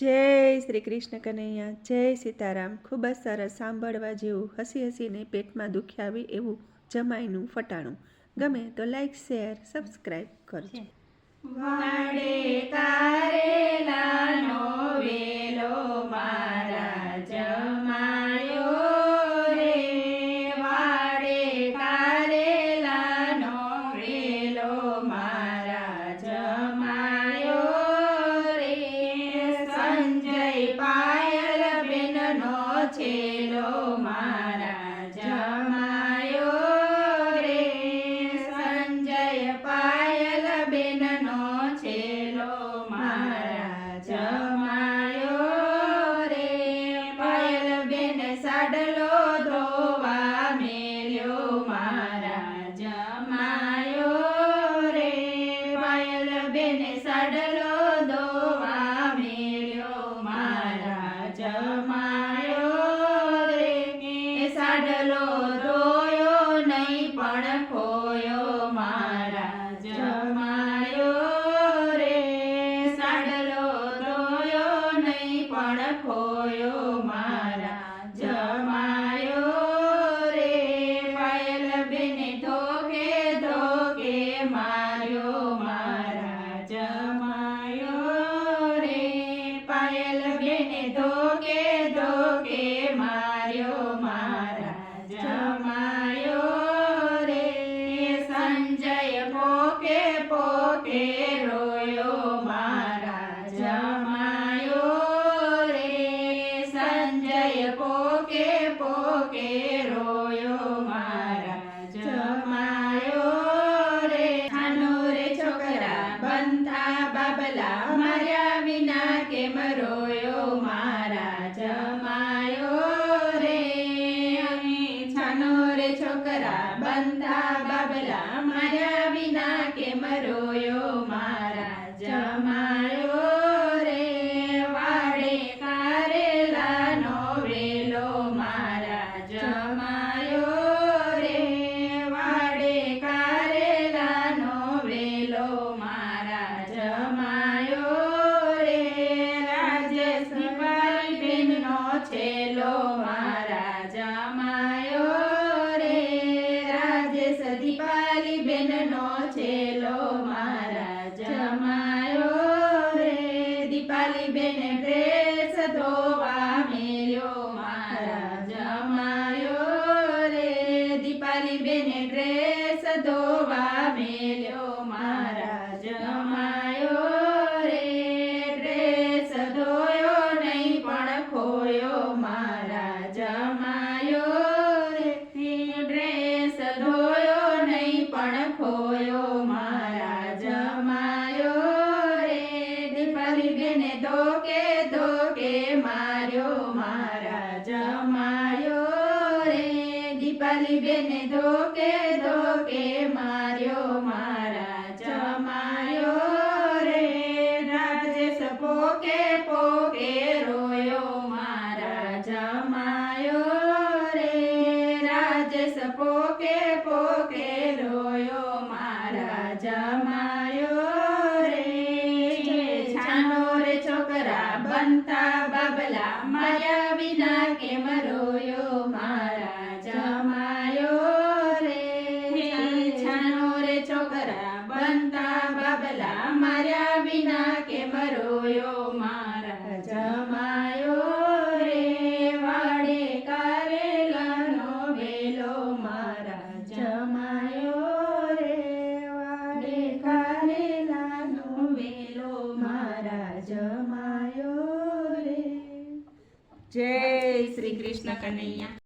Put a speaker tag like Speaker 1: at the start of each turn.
Speaker 1: જય શ્રી કૃષ્ણ કનૈયા, જય સીતારામ. ખૂબ જ સરસ સાંભળવા જેવું હસી હસીને પેટમાં દુખી આવે એવું જમાઈનું ફટાણું. ગમે તો લાઈક શેર સબસ્ક્રાઈબ કરજો.
Speaker 2: વાડે કારેલાનો વેલો છેલો મારા. પણ ખોયો મારા જમાયો રે પાયલ બેને ધોકે ધોકે માર્યો મારા જમાયો રે પાયલ બેને ધોકે ધોકે માર્યો મારા જમાયો રે સંજય પોકે પોકે રોયો મારા પોકે પોકે, રોયો મારા જમાયો રે. આનો રે છોકરા, બનતા બાબલા, માર્યા વિના કેમ રોયો મારા જમાયો રે. છાનો રે છોકરા બંધા છેલો મારા જમાયો રે. રાજેશ દીપાલી બેનનો છેલો મારા જમાયો રે. દીપાલી બેન ડ્રેસ ધોવા મેલ્યો મારા જમાયો રે. દીપાલી બેન ડ્રેસ ધોવા મેલ્યો મારા જમાયો ધોકે ધોકે માર્યો મારા જમાયો રે. દીપાલી બેને ધોકે ધોકે માર્યો મારા જમાયો રે. રાજેશ પોકે બાબલા માર્યા વિના કેમ રોયો? મારા જમાયો રે છાનો રે છોકરા બનતા બાબલા માર્યા
Speaker 1: કૃષ્ણ કનૈયા